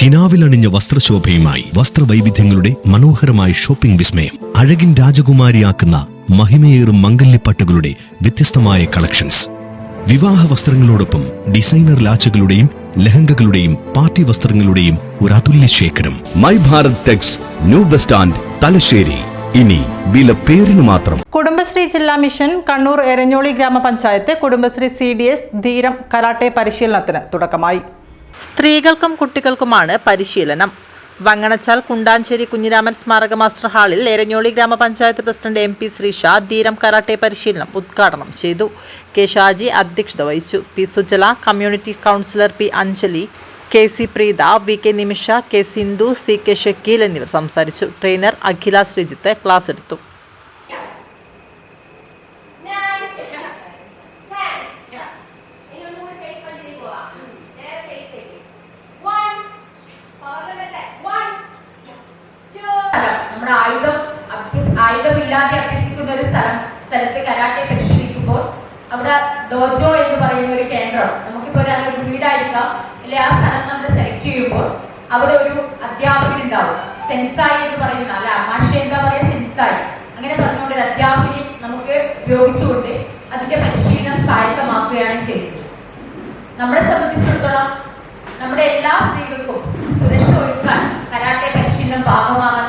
കിനാവിലണിഞ്ഞ വസ്ത്രശോഭയുമായി വസ്ത്രവൈവിധ്യങ്ങളുടെ മനോഹരമായ ഷോപ്പിംഗ് വിസ്മയം അഴകിൻ രാജകുമാരിയാക്കുന്ന മഹിമയേറും മംഗല്യപ്പട്ടുകളുടെ വ്യത്യസ്തമായ കളക്ഷൻസ്. വിവാഹ വസ്ത്രങ്ങളോടൊപ്പം ഡിസൈനർ ലാച്ചുകളുടെയും ലഹങ്കകളുടെയും പാർട്ടി വസ്ത്രങ്ങളുടെയും ഒരു അതുല്യ ശേഖരം. My Bharat tex new bus stand Thalassery. ഇനി വില പേരിന് മാത്രം. കുടുംബശ്രീ ജില്ലാ മിഷൻ കണ്ണൂർ എരഞ്ഞോളി ഗ്രാമപഞ്ചായത്ത് Kudumbashree C D S Dheeram karate പരിശീലനത്തിന് തുടക്കമായി. സ്ത്രീകൾക്കും കുട്ടികൾക്കുമാണ് പരിശീലനം. വങ്ങണച്ചാൽ കുണ്ടാഞ്ചേരി കുഞ്ഞിരാമൻ സ്മാരക മാസ്റ്റർ ഹാളിൽ എരഞ്ഞോളി ഗ്രാമപഞ്ചായത്ത് president M P Sreesha Dheeram karate പരിശീലനം ഉദ്ഘാടനം ചെയ്തു. കെ ഷാജി അധ്യക്ഷത വഹിച്ചു. P Sujala community councillor P Anjali K C Preetha V K Nimisha K Sindhu C K Shakeel എന്നിവർ സംസാരിച്ചു. ട്രെയിനർ അഖില ശ്രീജിത്ത് ക്ലാസ് എടുത്തു. നമ്മുടെ ആയുധം ആയുധമില്ലാതെ അഭ്യസിക്കുന്ന ഒരു സ്ഥലം സ്ഥലത്ത് കരാട്ടെ പരിശീലിക്കുമ്പോൾ അവിടെ ഡോജോ എന്ന് പറയുന്ന ഒരു കേന്ദ്രം നമുക്കിപ്പോൾ ഒരാളുടെ വീടായിരിക്കാം. അല്ലെ? ആ സ്ഥലം നമ്മൾ സെലക്ട് ചെയ്യുമ്പോൾ അവിടെ ഒരു അധ്യാപകൻ ഉണ്ടാവും. സെൻസായി എന്ന് പറയുന്ന അല്ല മാഷ എന്താ പറയാ? സെൻസായി. അങ്ങനെ പറഞ്ഞുകൊണ്ട് ഒരു അധ്യാപകനെ നമുക്ക് ഉപയോഗിച്ചുകൊണ്ട് അതിന്റെ പരിശീലനം സ്വായത്തമാക്കുകയാണ് ചെയ്യുന്നത്. നമ്മളെ സംബന്ധിച്ചിടത്തോളം നമ്മുടെ എല്ലാ സ്ത്രീകൾക്കും സുരക്ഷ ഒരുക്കാൻ കരാട്ടെ പരിശീലനം ഭാഗമാകാൻ